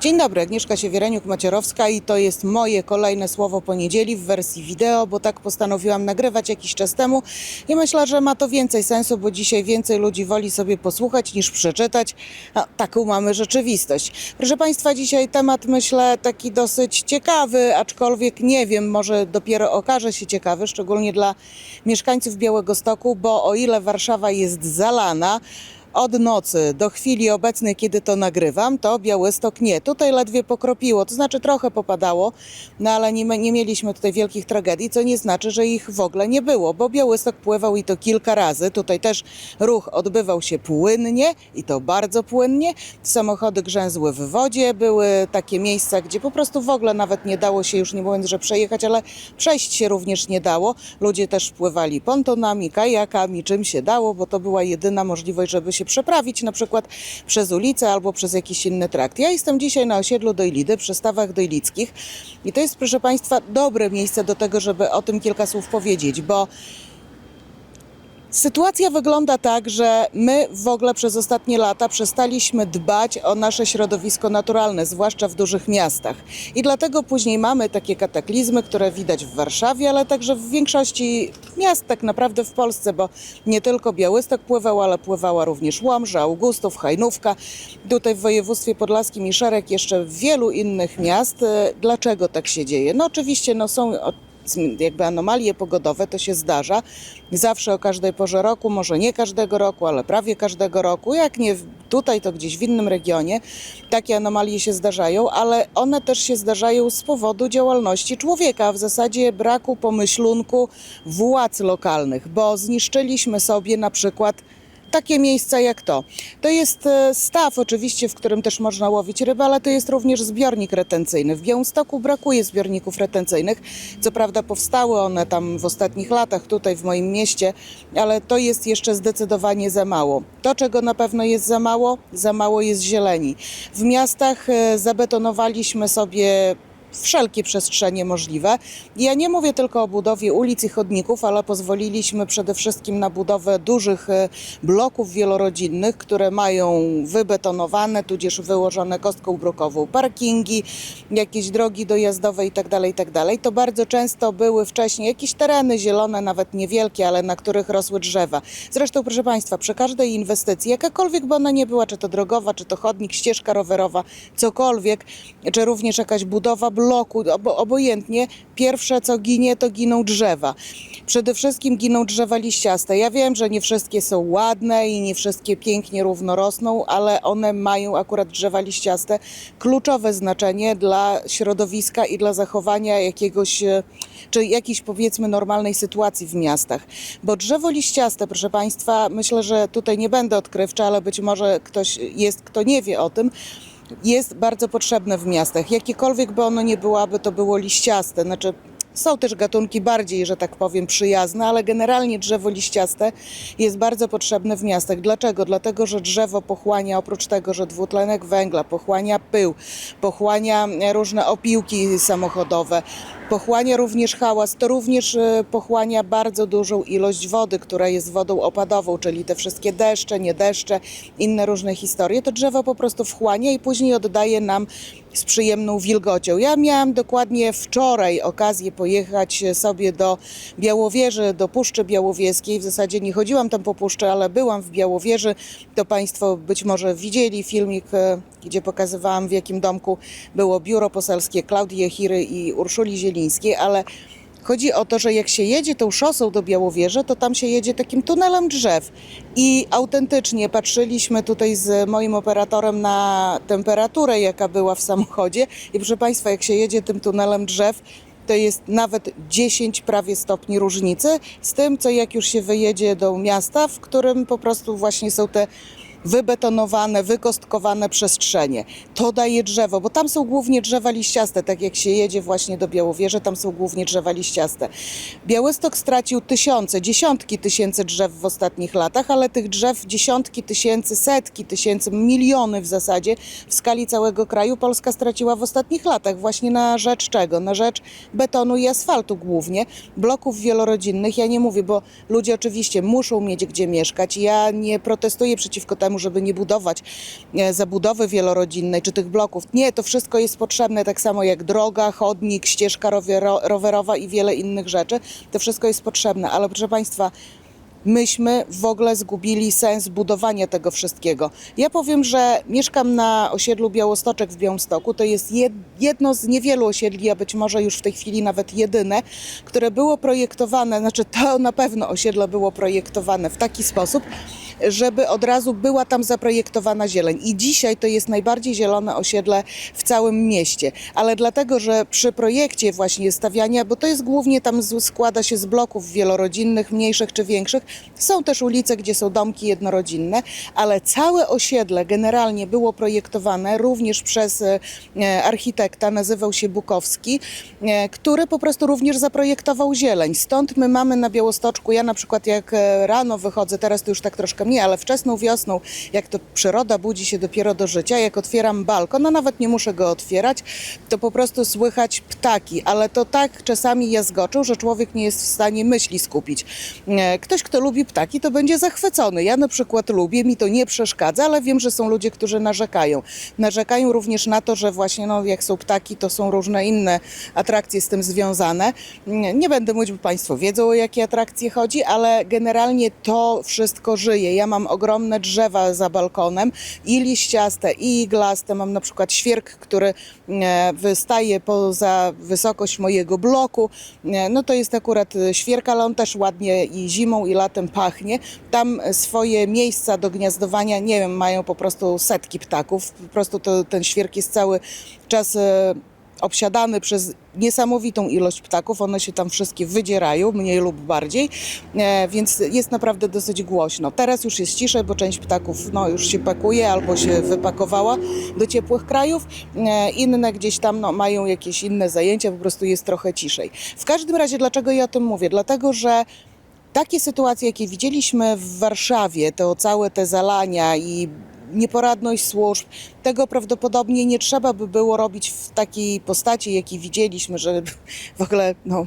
Dzień dobry, Agnieszka Siewiereniuk-Macierowska i to jest moje kolejne słowo poniedzieli w wersji wideo, bo tak postanowiłam nagrywać jakiś czas temu i myślę, że ma to więcej sensu, bo dzisiaj więcej ludzi woli sobie posłuchać niż przeczytać, a taką mamy rzeczywistość. Proszę Państwa, dzisiaj temat myślę taki dosyć ciekawy, aczkolwiek nie wiem, może dopiero okaże się ciekawy, szczególnie dla mieszkańców Białego Stoku, bo o ile Warszawa jest zalana, od nocy do chwili obecnej, kiedy to nagrywam, to Białystok nie. Tutaj ledwie pokropiło, to znaczy trochę popadało, no ale nie, nie mieliśmy tutaj wielkich tragedii, co nie znaczy, że ich w ogóle nie było, bo Białystok pływał i to kilka razy. Tutaj też ruch odbywał się płynnie i to bardzo płynnie. Samochody grzęzły w wodzie, były takie miejsca, gdzie po prostu w ogóle nawet nie dało się, już nie mówiąc, że przejechać, ale przejść się również nie dało. Ludzie też pływali pontonami, kajakami, czym się dało, bo to była jedyna możliwość, żeby się przeprawić na przykład przez ulicę albo przez jakiś inny trakt. Ja jestem dzisiaj na osiedlu Dojlidy, przy stawach dojlickich i to jest, proszę Państwa, dobre miejsce do tego, żeby o tym kilka słów powiedzieć, bo Sytuacja wygląda tak, że my w ogóle przez ostatnie lata przestaliśmy dbać o nasze środowisko naturalne, zwłaszcza w dużych miastach. I dlatego później mamy takie kataklizmy, które widać w Warszawie, ale także w większości miast tak naprawdę w Polsce, bo nie tylko Białystok pływał, ale pływała również Łomża, Augustów, Hajnówka. Tutaj w województwie podlaskim i szereg jeszcze wielu innych miast. E, Dlaczego tak się dzieje? No oczywiście no są jakby anomalie pogodowe, to się zdarza. Zawsze o każdej porze roku, może nie każdego roku, ale prawie każdego roku. Jak nie tutaj, to gdzieś w innym regionie. Takie anomalie się zdarzają, ale one też się zdarzają z powodu działalności człowieka, w zasadzie braku pomyślunku władz lokalnych, bo zniszczyliśmy sobie na przykład takie miejsca jak to. To jest e, staw oczywiście, w którym też można łowić rybę, ale to jest również zbiornik retencyjny. W Białymstoku brakuje zbiorników retencyjnych. Co prawda powstały one tam w ostatnich latach tutaj w moim mieście, ale to jest jeszcze zdecydowanie za mało. To, czego na pewno jest za mało, za mało jest zieleni. W miastach e, zabetonowaliśmy sobie wszelkie przestrzenie możliwe. Ja nie mówię tylko o budowie ulic i chodników, ale pozwoliliśmy przede wszystkim na budowę dużych e, bloków wielorodzinnych, które mają wybetonowane, tudzież wyłożone kostką brukową parkingi, jakieś drogi dojazdowe itd. itd. To bardzo często były wcześniej jakieś tereny zielone, nawet niewielkie, ale na których rosły drzewa. Zresztą, proszę Państwa, przy każdej inwestycji, jakakolwiek by ona nie była, czy to drogowa, czy to chodnik, ścieżka rowerowa, cokolwiek, czy również jakaś budowa bloku, obo, obojętnie, pierwsze co ginie, to giną drzewa. Przede wszystkim giną drzewa liściaste. Ja wiem, że nie wszystkie są ładne i nie wszystkie pięknie równo rosną, ale one mają akurat drzewa liściaste kluczowe znaczenie dla środowiska i dla zachowania jakiegoś, e, czy jakiejś powiedzmy normalnej sytuacji w miastach. Bo drzewo liściaste, proszę Państwa, myślę, że tutaj nie będę odkrywcza, ale być może ktoś jest, kto nie wie o tym, jest bardzo potrzebne w miastach. Jakiekolwiek by ono nie było, aby to było liściaste. Znaczy, są też gatunki bardziej, że tak powiem, przyjazne, ale generalnie drzewo liściaste jest bardzo potrzebne w miastach. Dlaczego? Dlatego, że drzewo pochłania, oprócz tego, że dwutlenek węgla, pochłania pył, pochłania różne opiłki samochodowe, pochłania również hałas, to również e, pochłania bardzo dużą ilość wody, która jest wodą opadową, czyli te wszystkie deszcze, nie deszcze, inne różne historie. To drzewo po prostu wchłania i później oddaje nam z przyjemną wilgocią. Ja miałam dokładnie wczoraj okazję pojechać sobie do Białowieży, do Puszczy Białowieskiej. W zasadzie nie chodziłam tam po puszczy, ale byłam w Białowieży. To Państwo być może widzieli filmik, e, gdzie pokazywałam w jakim domku było biuro poselskie Klaudii Jechiry i Urszuli Zielińskiej, ale Chodzi o to, że jak się jedzie tą szosą do Białowieży, to tam się jedzie takim tunelem drzew. I autentycznie patrzyliśmy tutaj z moim operatorem na temperaturę, jaka była w samochodzie. I proszę Państwa, jak się jedzie tym tunelem drzew, to jest nawet 10 prawie stopni różnicy z tym, co jak już się wyjedzie do miasta, w którym po prostu właśnie są te wybetonowane, wykostkowane przestrzenie. To daje drzewo, bo tam są głównie drzewa liściaste, tak jak się jedzie właśnie do Białowieży, tam są głównie drzewa liściaste. Białystok stracił tysiące, dziesiątki tysięcy drzew w ostatnich latach, ale tych drzew dziesiątki tysięcy, setki tysięcy, miliony w zasadzie w skali całego kraju Polska straciła w ostatnich latach. Właśnie na rzecz czego? Na rzecz betonu i asfaltu głównie, bloków wielorodzinnych. Ja nie mówię, bo ludzie oczywiście muszą mieć gdzie mieszkać. Ja nie protestuję przeciwko temu, temu, żeby nie budować e, zabudowy wielorodzinnej czy tych bloków. Nie, to wszystko jest potrzebne, tak samo jak droga, chodnik, ścieżka rowerowa i wiele innych rzeczy. To wszystko jest potrzebne, ale proszę Państwa, myśmy w ogóle zgubili sens budowania tego wszystkiego. Ja powiem, że mieszkam na osiedlu Białostoczek w Białymstoku. To jest jed- jedno z niewielu osiedli, a być może już w tej chwili nawet jedyne, które było projektowane, znaczy to na pewno osiedle było projektowane w taki sposób, żeby od razu była tam zaprojektowana zieleń. I dzisiaj to jest najbardziej zielone osiedle w całym mieście. Ale dlatego, że przy projekcie właśnie stawiania, bo to jest głównie tam składa się z bloków wielorodzinnych, mniejszych czy większych, są też ulice, gdzie są domki jednorodzinne, ale całe osiedle generalnie było projektowane również przez e, architekta, nazywał się Bukowski, e, który po prostu również zaprojektował zieleń. Stąd my mamy na Białostoczku, ja na przykład jak e, rano wychodzę, teraz to już tak troszkę mniej, ale wczesną wiosną, jak to przyroda budzi się dopiero do życia, jak otwieram balkon, no nawet nie muszę go otwierać, to po prostu słychać ptaki, ale to tak czasami jazgoczą, że człowiek nie jest w stanie myśli skupić. E, Ktoś, kto lubi ptaki, to będzie zachwycony. Ja na przykład lubię, mi to nie przeszkadza, ale wiem, że są ludzie, którzy narzekają. Narzekają również na to, że właśnie no, jak są ptaki, to są różne inne atrakcje z tym związane. Nie będę mówić, bo Państwo wiedzą, o jakie atrakcje chodzi, ale generalnie to wszystko żyje. Ja mam ogromne drzewa za balkonem i liściaste, i iglaste. Mam na przykład świerk, który e, wystaje poza wysokość mojego bloku. E, No to jest akurat e, świerk, ale on też ładnie i zimą, i latem pachnie. Tam swoje miejsca do gniazdowania, nie wiem, mają po prostu setki ptaków. Po prostu to, ten świerk jest cały czas obsiadany przez niesamowitą ilość ptaków. One się tam wszystkie wydzierają, mniej lub bardziej, e, więc jest naprawdę dosyć głośno. Teraz już jest ciszej, bo część ptaków no, już się pakuje albo się wypakowała do ciepłych krajów. E, Inne gdzieś tam no, mają jakieś inne zajęcia, po prostu jest trochę ciszej. W każdym razie, dlaczego ja o tym mówię? Dlatego, że takie sytuacje, jakie widzieliśmy w Warszawie, to całe te zalania i nieporadność służb, tego prawdopodobnie nie trzeba by było robić w takiej postaci, jakiej widzieliśmy, że w ogóle no,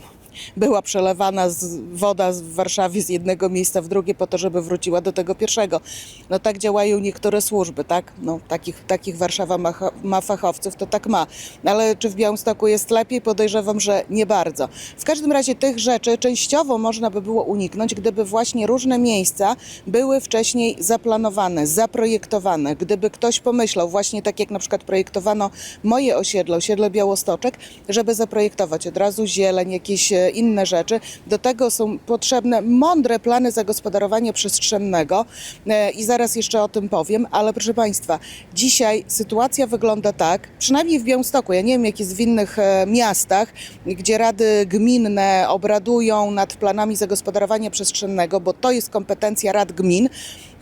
była przelewana z, woda w Warszawie z jednego miejsca w drugie po to, żeby wróciła do tego pierwszego. No tak działają niektóre służby, tak? No, takich, takich Warszawa ma, ma fachowców, to tak ma. Ale czy w Białymstoku jest lepiej? Podejrzewam, że nie bardzo. W każdym razie tych rzeczy częściowo można by było uniknąć, gdyby właśnie różne miejsca były wcześniej zaplanowane, zaprojektowane. Gdyby ktoś pomyślał, właśnie tak jak na przykład projektowano moje osiedle, osiedle Białostoczek, żeby zaprojektować od razu zieleń, jakieś e, inne rzeczy. Do tego są potrzebne mądre plany zagospodarowania przestrzennego e, i zaraz jeszcze o tym powiem, ale proszę Państwa, dzisiaj sytuacja wygląda tak, przynajmniej w Białymstoku, ja nie wiem jak jest w innych e, miastach, gdzie rady gminne obradują nad planami zagospodarowania przestrzennego, bo to jest kompetencja rad gmin,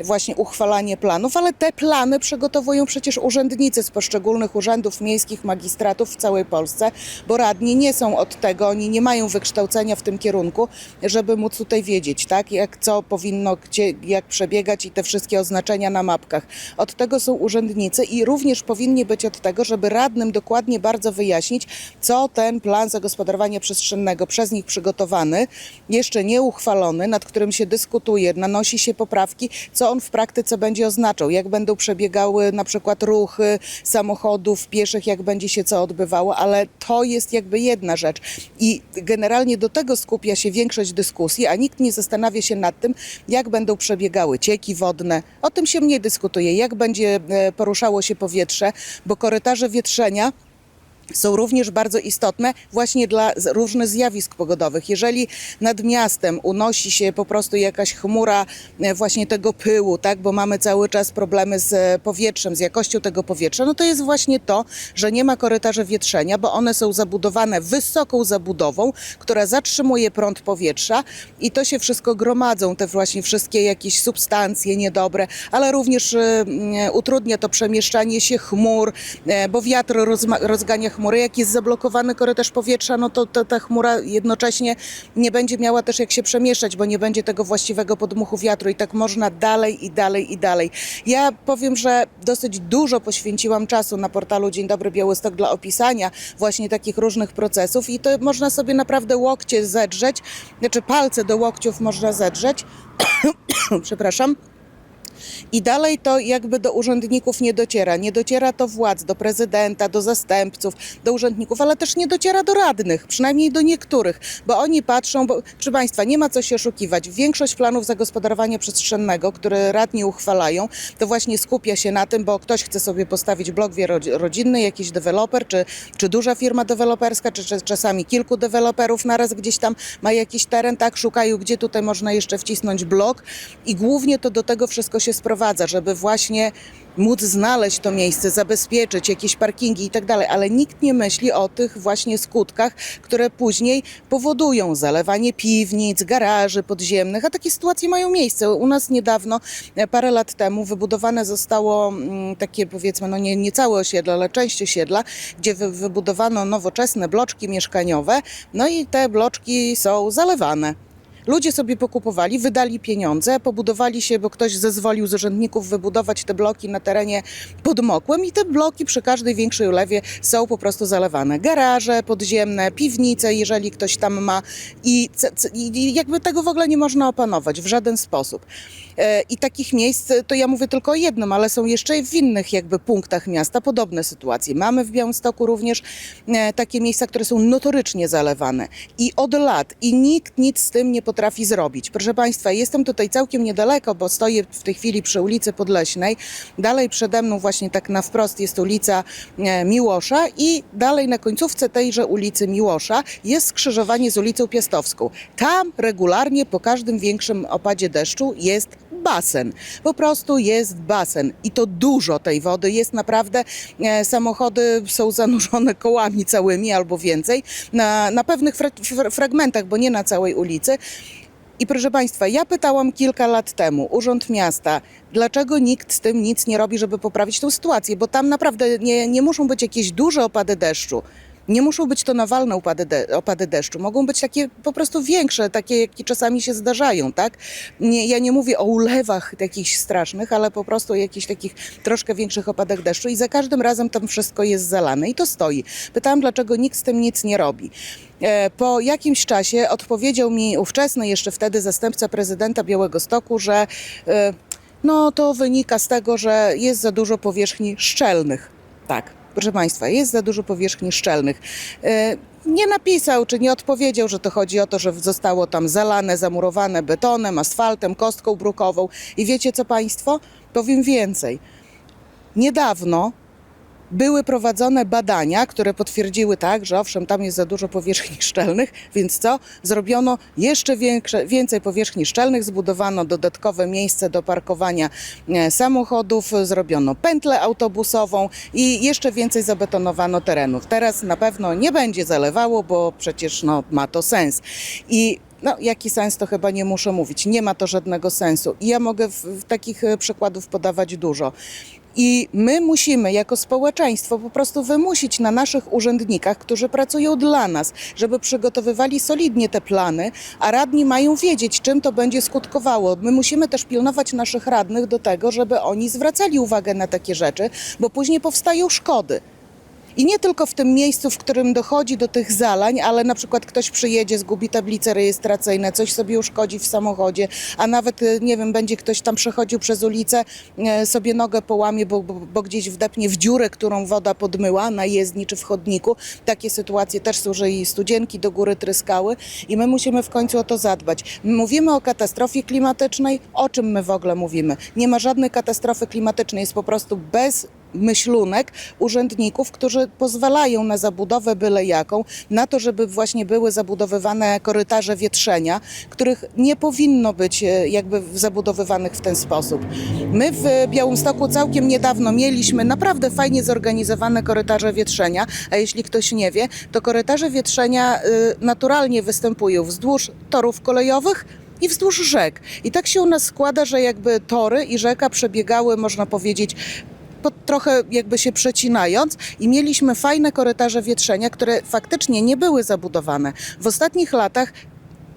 właśnie uchwalanie planów, ale te plany przygotowują przecież urzędnicy z poszczególnych urzędów miejskich, magistratów w całej Polsce, bo radni nie są od tego, oni nie mają wykształcenia w tym kierunku, żeby móc tutaj wiedzieć, tak, jak co powinno, gdzie, jak przebiegać i te wszystkie oznaczenia na mapkach. Od tego są urzędnicy i również powinni być od tego, żeby radnym dokładnie bardzo wyjaśnić, co ten plan zagospodarowania przestrzennego przez nich przygotowany, jeszcze nie uchwalony, nad którym się dyskutuje, nanosi się poprawki, co on w praktyce będzie oznaczał, jak będą przebiegały na przykład ruchy samochodów, pieszych, jak będzie się co odbywało, ale to jest jakby jedna rzecz. I generalnie do tego skupia się większość dyskusji, a nikt nie zastanawia się nad tym, jak będą przebiegały cieki wodne. O tym się nie dyskutuje, jak będzie e, poruszało się powietrze, bo korytarze wietrzenia są również bardzo istotne właśnie dla różnych zjawisk pogodowych. Jeżeli nad miastem unosi się po prostu jakaś chmura e, właśnie tego pyłu, tak, bo mamy cały czas problemy z e, powietrzem, z jakością tego powietrza, no to jest właśnie to, że nie ma korytarzy wietrzenia, bo one są zabudowane wysoką zabudową, która zatrzymuje prąd powietrza i to się wszystko gromadzą, te właśnie wszystkie jakieś substancje niedobre, ale również e, utrudnia to przemieszczanie się chmur, bo wiatr rozgania chmury. Jak jest zablokowany korytarz powietrza, no to, to ta chmura jednocześnie nie będzie miała też jak się przemieszczać, bo nie będzie tego właściwego podmuchu wiatru i tak można dalej i dalej i dalej. Ja powiem, że dosyć dużo poświęciłam czasu na portalu Dzień Dobry Białystok dla opisania właśnie takich różnych procesów i to można sobie naprawdę łokcie zedrzeć, znaczy palce do łokciów można zedrzeć, przepraszam, I dalej to jakby do urzędników nie dociera. Nie dociera to władz, do prezydenta, do zastępców, do urzędników, ale też nie dociera do radnych, przynajmniej do niektórych, bo oni patrzą, bo proszę Państwa, nie ma co się oszukiwać. Większość planów zagospodarowania przestrzennego, które radni uchwalają, to właśnie skupia się na tym, bo ktoś chce sobie postawić blok wielorodzinny, jakiś deweloper, czy, czy duża firma deweloperska, czy, czy czasami kilku deweloperów naraz gdzieś tam ma jakiś teren, tak, szukają, gdzie tutaj można jeszcze wcisnąć blok i głównie to do tego wszystko się sprowadza, żeby właśnie móc znaleźć to miejsce, zabezpieczyć jakieś parkingi i tak dalej, ale nikt nie myśli o tych właśnie skutkach, które później powodują zalewanie piwnic, garaży podziemnych, a takie sytuacje mają miejsce. U nas niedawno, e, parę lat temu, wybudowane zostało mm, takie powiedzmy, no nie, nie całe osiedle, ale część osiedla, gdzie wy, wybudowano nowoczesne bloczki mieszkaniowe, no i te bloczki są zalewane. Ludzie sobie pokupowali, wydali pieniądze, pobudowali się, bo ktoś zezwolił z urzędników wybudować te bloki na terenie podmokłym i te bloki przy każdej większej ulewie są po prostu zalewane. Garaże podziemne, piwnice, jeżeli ktoś tam ma i, i jakby tego w ogóle nie można opanować w żaden sposób. E, I takich miejsc, to ja mówię tylko o jednym, ale są jeszcze w innych jakby punktach miasta podobne sytuacje. Mamy w Białymstoku również e, takie miejsca, które są notorycznie zalewane i od lat i nikt nic z tym nie potrafi zrobić. Proszę Państwa, jestem tutaj całkiem niedaleko, bo stoję w tej chwili przy ulicy Podleśnej. Dalej przede mną właśnie tak na wprost jest ulica e, Miłosza i dalej na końcówce tejże ulicy Miłosza jest skrzyżowanie z ulicą Piastowską. Tam regularnie po każdym większym opadzie deszczu jest basen. Po prostu jest basen i to dużo tej wody jest naprawdę. E, samochody są zanurzone kołami całymi albo więcej na, na pewnych fra, fra, fragmentach, bo nie na całej ulicy. I proszę Państwa, ja pytałam kilka lat temu Urząd Miasta, dlaczego nikt z tym nic nie robi, żeby poprawić tę sytuację, bo tam naprawdę nie, nie muszą być jakieś duże opady deszczu. Nie muszą być to nawalne opady, de, opady deszczu, mogą być takie po prostu większe, takie jakie czasami się zdarzają, tak? Nie, ja nie mówię o ulewach jakichś strasznych, ale po prostu o jakichś takich troszkę większych opadach deszczu i za każdym razem tam wszystko jest zalane i to stoi. Pytałam, dlaczego nikt z tym nic nie robi. E, Po jakimś czasie odpowiedział mi ówczesny jeszcze wtedy zastępca prezydenta Białego Stoku, że e, no to wynika z tego, że jest za dużo powierzchni szczelnych. Tak, proszę Państwa, jest za dużo powierzchni szczelnych. E, Nie napisał, czy nie odpowiedział, że to chodzi o to, że zostało tam zalane, zamurowane betonem, asfaltem, kostką brukową. I wiecie co Państwo? Powiem więcej. Niedawno były prowadzone badania, które potwierdziły tak, że owszem, tam jest za dużo powierzchni szczelnych, więc co? Zrobiono jeszcze większe, więcej powierzchni szczelnych, zbudowano dodatkowe miejsce do parkowania e, samochodów, zrobiono pętlę autobusową i jeszcze więcej zabetonowano terenów. Teraz na pewno nie będzie zalewało, bo przecież no, ma to sens. I no, jaki sens to chyba nie muszę mówić. Nie ma to żadnego sensu. I ja mogę w, w takich e, przykładów podawać dużo. I my musimy jako społeczeństwo po prostu wymusić na naszych urzędnikach, którzy pracują dla nas, żeby przygotowywali solidnie te plany, a radni mają wiedzieć, czym to będzie skutkowało. My musimy też pilnować naszych radnych do tego, żeby oni zwracali uwagę na takie rzeczy, bo później powstają szkody. I nie tylko w tym miejscu, w którym dochodzi do tych zalań, ale na przykład ktoś przyjedzie, zgubi tablice rejestracyjne, coś sobie uszkodzi w samochodzie, a nawet, e, nie wiem, będzie ktoś tam przechodził przez ulicę, e, sobie nogę połamie, bo, bo, bo gdzieś wdepnie w dziurę, którą woda podmyła na jezdni czy w chodniku. Takie sytuacje też są, że i studzienki do góry tryskały i my musimy w końcu o to zadbać. Mówimy o katastrofie klimatycznej. O czym my w ogóle mówimy? Nie ma żadnej katastrofy klimatycznej, jest po prostu bez myślunek urzędników, którzy pozwalają na zabudowę byle jaką, na to, żeby właśnie były zabudowywane korytarze wietrzenia, których nie powinno być e, jakby zabudowywanych w ten sposób. My w Białymstoku całkiem niedawno mieliśmy naprawdę fajnie zorganizowane korytarze wietrzenia, a jeśli ktoś nie wie, to korytarze wietrzenia y, naturalnie występują wzdłuż torów kolejowych, i wzdłuż rzek. I tak się u nas składa, że jakby tory i rzeka przebiegały, można powiedzieć, trochę jakby się przecinając i mieliśmy fajne korytarze wietrzenia, które faktycznie nie były zabudowane. W ostatnich latach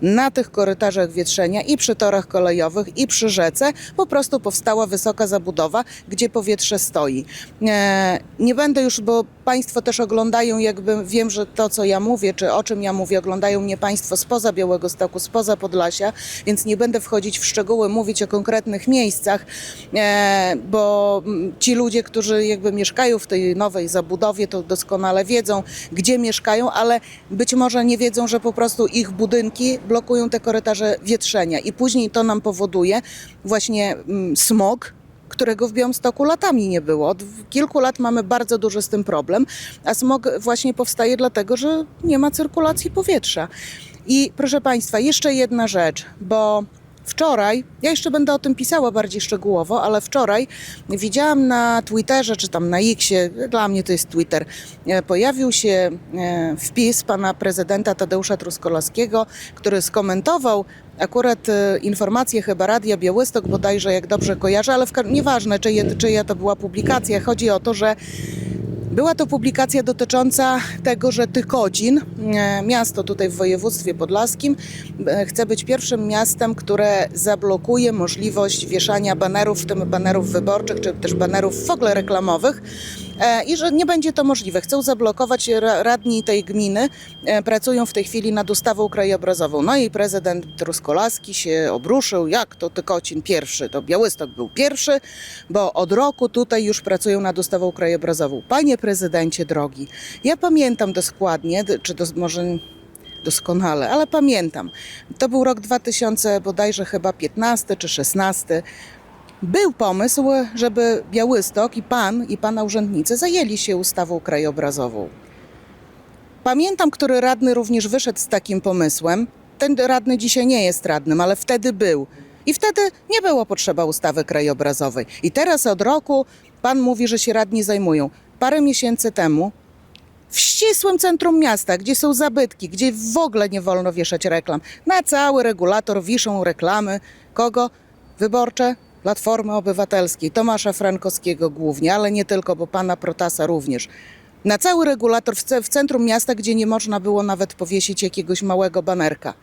na tych korytarzach wietrzenia i przy torach kolejowych i przy rzece po prostu powstała wysoka zabudowa, gdzie powietrze stoi. E, nie będę już, bo Państwo też oglądają, jakby wiem, że to, co ja mówię, czy o czym ja mówię, oglądają mnie Państwo spoza Białego Stoku, spoza Podlasia, więc nie będę wchodzić w szczegóły, mówić o konkretnych miejscach, e, bo ci ludzie, którzy jakby mieszkają w tej nowej zabudowie, to doskonale wiedzą, gdzie mieszkają, ale być może nie wiedzą, że po prostu ich budynki blokują te korytarze wietrzenia i później to nam powoduje właśnie mm, smog, którego w Białymstoku latami nie było. Od kilku lat mamy bardzo duży z tym problem, a smog właśnie powstaje dlatego, że nie ma cyrkulacji powietrza. I proszę Państwa, jeszcze jedna rzecz, bo wczoraj, ja jeszcze będę o tym pisała bardziej szczegółowo, ale wczoraj widziałam na Twitterze, czy tam na Xie, dla mnie to jest Twitter, e, pojawił się e, wpis pana prezydenta Tadeusza Truskolowskiego, który skomentował akurat e, informację chyba Radia Białystok bodajże, jak dobrze kojarzę, ale w, nieważne czyje, czyja to była publikacja. Chodzi o to, że była to publikacja dotycząca tego, że Tykodzin, e, miasto tutaj w województwie podlaskim, e, chce być pierwszym miastem, które zablokuje możliwość wieszania banerów, w tym banerów wyborczych, czy też banerów w ogóle reklamowych. E, I że nie będzie to możliwe. Chcą zablokować ra- radni tej gminy, e, pracują w tej chwili nad ustawą krajobrazową. No i prezydent Truskolaski się obruszył, jak to Tykocin pierwszy, to Białystok był pierwszy, bo od roku tutaj już pracują nad ustawą krajobrazową. Panie prezydencie drogi, ja pamiętam dokładnie, czy może doskonale, ale pamiętam. To był rok 2000 bodajże chyba 15 czy 16. Był pomysł, żeby Białystok i pan i pana urzędnicy zajęli się ustawą krajobrazową. Pamiętam, który radny również wyszedł z takim pomysłem. Ten radny dzisiaj nie jest radnym, ale wtedy był. I wtedy nie było potrzeba ustawy krajobrazowej. I teraz od roku pan mówi, że się radni zajmują. Parę miesięcy temu w ścisłym centrum miasta, gdzie są zabytki, gdzie w ogóle nie wolno wieszać reklam, na cały regulator wiszą reklamy. Kogo? Wyborcze? Platformy Obywatelskiej, Tomasza Frankowskiego głównie, ale nie tylko, bo pana Protasa również. Na cały regulator w, w centrum miasta, gdzie nie można było nawet powiesić jakiegoś małego banerka.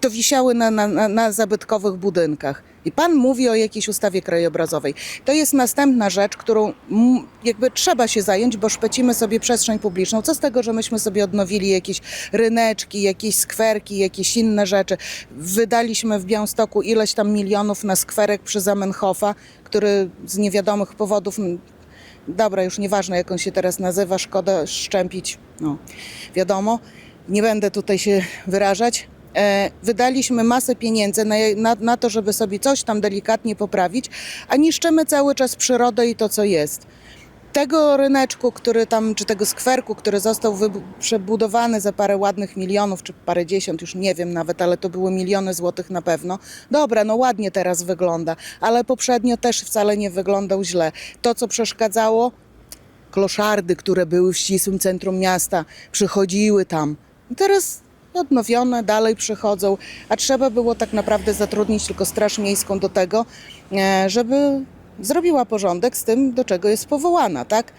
To wisiały na, na, na, zabytkowych budynkach. I pan mówi o jakiejś ustawie krajobrazowej. To jest następna rzecz, którą jakby trzeba się zająć, bo szpecimy sobie przestrzeń publiczną. Co z tego, że myśmy sobie odnowili jakieś ryneczki, jakieś skwerki, jakieś inne rzeczy. Wydaliśmy w Białymstoku ileś tam milionów na skwerek przy Zamenhofa, który z niewiadomych powodów dobra, już nieważne jak on się teraz nazywa, szkoda szczępić, no wiadomo, nie będę tutaj się wyrażać. E, wydaliśmy masę pieniędzy na, na, na to, żeby sobie coś tam delikatnie poprawić, a niszczymy cały czas przyrodę i to, co jest. Tego ryneczku, który tam, czy tego skwerku, który został przebudowany za parę ładnych milionów, czy parę dziesiąt, już nie wiem nawet, ale to były miliony złotych na pewno. Dobra, no ładnie teraz wygląda, ale poprzednio też wcale nie wyglądał źle. To, co przeszkadzało, kloszardy, które były w ścisłym centrum miasta, przychodziły tam. Teraz odnowione, dalej przychodzą, a trzeba było tak naprawdę zatrudnić tylko Straż Miejską do tego, e, żeby zrobiła porządek z tym, do czego jest powołana, tak?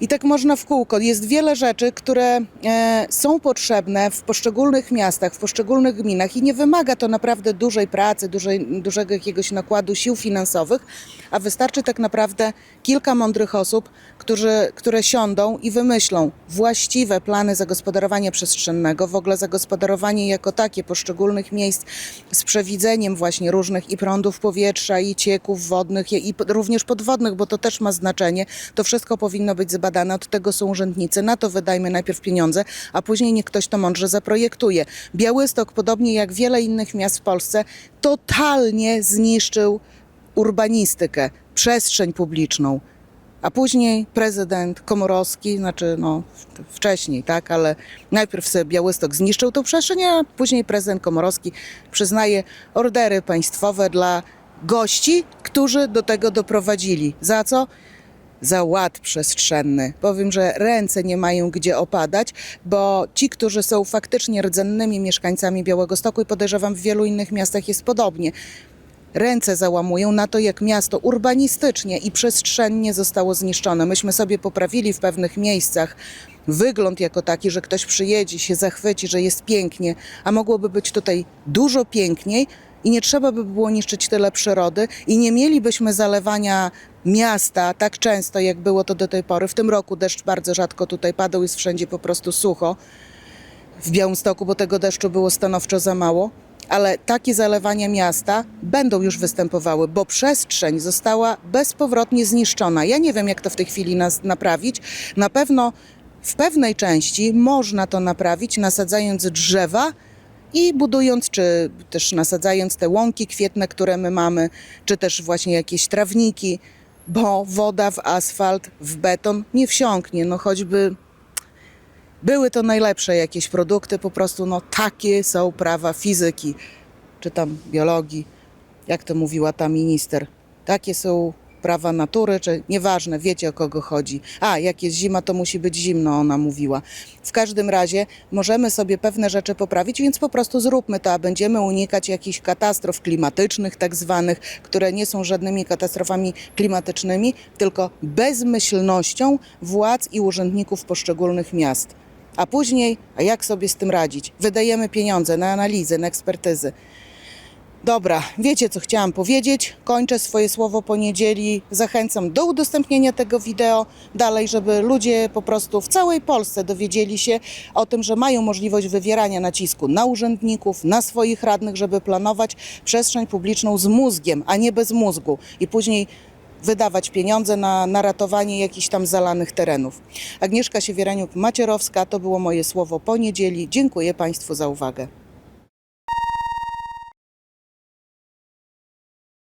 I tak można w kółko. Jest wiele rzeczy, które e, są potrzebne w poszczególnych miastach, w poszczególnych gminach i nie wymaga to naprawdę dużej pracy, dużej, dużego jakiegoś nakładu sił finansowych, a wystarczy tak naprawdę kilka mądrych osób, którzy, które siądą i wymyślą właściwe plany zagospodarowania przestrzennego, w ogóle zagospodarowanie jako takie poszczególnych miejsc z przewidzeniem właśnie różnych i prądów powietrza, i cieków wodnych, i również podwodnych, bo to też ma znaczenie. To wszystko powinno być zbadane, od tego są urzędnicy. Na to wydajmy najpierw pieniądze, a później niech ktoś to mądrze zaprojektuje. Białystok, podobnie jak wiele innych miast w Polsce, totalnie zniszczył urbanistykę, przestrzeń publiczną. A później prezydent Komorowski, znaczy no wcześniej, tak, ale najpierw sobie Białystok zniszczył tą przestrzeń, a później prezydent Komorowski przyznaje ordery państwowe dla gości, którzy do tego doprowadzili. Za co? Za ład przestrzenny. Powiem, że ręce nie mają gdzie opadać, bo ci, którzy są faktycznie rdzennymi mieszkańcami Białegostoku i podejrzewam w wielu innych miastach jest podobnie, ręce załamują na to, jak miasto urbanistycznie i przestrzennie zostało zniszczone. Myśmy sobie poprawili w pewnych miejscach wygląd jako taki, że ktoś przyjedzie, się zachwyci, że jest pięknie, a mogłoby być tutaj dużo piękniej i nie trzeba by było niszczyć tyle przyrody i nie mielibyśmy zalewania miasta tak często, jak było to do tej pory. W tym roku deszcz bardzo rzadko tutaj padał, jest wszędzie po prostu sucho w Białymstoku, bo tego deszczu było stanowczo za mało. Ale takie zalewania miasta będą już występowały, bo przestrzeń została bezpowrotnie zniszczona. Ja nie wiem, jak to w tej chwili nas naprawić. Na pewno w pewnej części można to naprawić, nasadzając drzewa i budując, czy też nasadzając te łąki kwietne, które my mamy, czy też właśnie jakieś trawniki, bo woda w asfalt, w beton nie wsiąknie. No choćby były to najlepsze jakieś produkty, po prostu no takie są prawa fizyki, czy tam biologii, jak to mówiła ta minister. Takie są prawa natury, czy nieważne, wiecie o kogo chodzi. A, jak jest zima, to musi być zimno, ona mówiła. W każdym razie możemy sobie pewne rzeczy poprawić, więc po prostu zróbmy to, a będziemy unikać jakichś katastrof klimatycznych, tak zwanych, które nie są żadnymi katastrofami klimatycznymi, tylko bezmyślnością władz i urzędników poszczególnych miast. A później, a jak sobie z tym radzić? Wydajemy pieniądze na analizy, na ekspertyzy. Dobra, wiecie co chciałam powiedzieć. Kończę swoje słowo po niedzieli. Zachęcam do udostępnienia tego wideo dalej, żeby ludzie po prostu w całej Polsce dowiedzieli się o tym, że mają możliwość wywierania nacisku na urzędników, na swoich radnych, żeby planować przestrzeń publiczną z mózgiem, a nie bez mózgu. I później wydawać pieniądze na, na ratowanie jakichś tam zalanych terenów. Agnieszka Siewieraniuk-Macierowska, to było moje słowo po niedzieli. Dziękuję Państwu za uwagę.